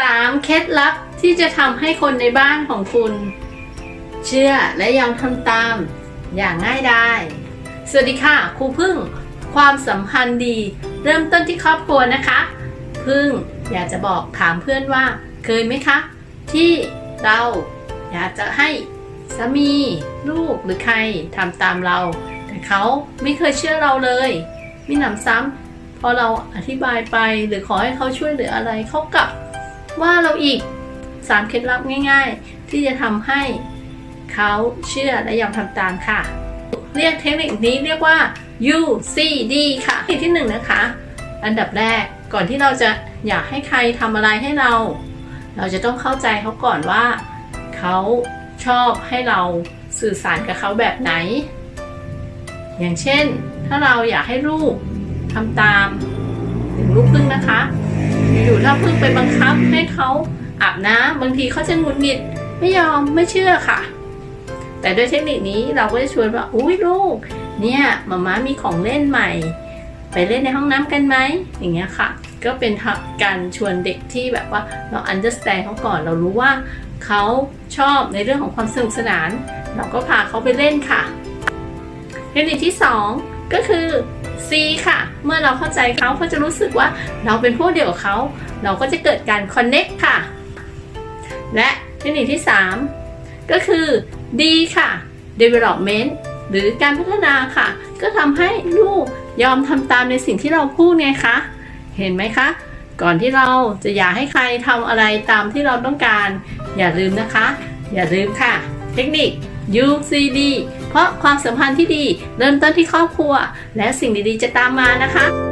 3. เคล็ดลับที่จะทำให้คนในบ้านของคุณ เชื่อและยอมทำตาม อย่างง่ายดายสวัสดีค่ะครูพึ่ง ความสัมพันธ์ดี เริ่มต้นที่ครอบครัวนะคะ พึ่งอยากจะบอกถามเพื่อนว่า เคยไหมคะ ที่เราอยากจะให้สามีลูกหรือใครทำตามเรา แต่เขาไม่เคยเชื่อเราเลยมิหนำซ้ำพอเราอธิบายไปหรือขอให้เขาช่วยเหลืออะไรเขากลับ ว่าเราอีก3เคล็ดลับง่าย ๆ ที่จะทำให้เขาเชื่อและยอมทำตามค่ะ เรียกเทคนิคนี้เรียกว่า UCD ค่ะเทคนิคที่หนึ่งนะคะ อันดับแรกก่อนที่เราจะอยากให้ใครทำอะไรให้เรา เราจะต้องเข้าใจเขาก่อนว่าเขาชอบให้เราสื่อสารกับเขาแบบไหน อย่างเช่น ถ้าเราอยากให้ลูกทำตามถึงลูกพึ่งนะคะ อยู่ถ้าเพึ่งไปบังคับให้เขาอาบน้ำบางทีเขาจะหงุดหงิดไม่ยอมไม่เชื่อค่ะ แต่ด้วยเทคนิคนี้เราก็จะชวนว่าอุ้ยลูกเนี่ยมาม่ามีของเล่นใหม่ ไปเล่นในห้องน้ำกันไหมอย่างเงี้ยค่ะ ก็เป็นการชวนเด็กที่แบบว่าเรา understand เขาก่อนเรารู้ว่าเขาชอบในเรื่องของความสนุกสนาน เราก็พาเขาไปเล่นค่ะเทคนิคที่ 2 ก็คือ C ค่ะ เมื่อเราเข้าใจเขาเขาจะรู้สึกว่าเราเป็นพวกเดียวกับเขา เราก็จะเกิดการ connect ค่ะ และเทคนิคที่ 3 ก็คือ D ค่ะ development หรือการพัฒนาค่ะ ก็ทำให้ลูกยอมทำตามในสิ่งที่เราพูดไงคะ เห็นไหมคะ ก่อนที่เราจะอยากให้ใครทำอะไรตามที่เราต้องการ อย่าลืมนะคะ อย่าลืมค่ะ เทคนิค UCD เพราะความสัมพันธ์ที่ดี เริ่มต้นที่ครอบครัว และสิ่งดีๆจะตามมานะคะ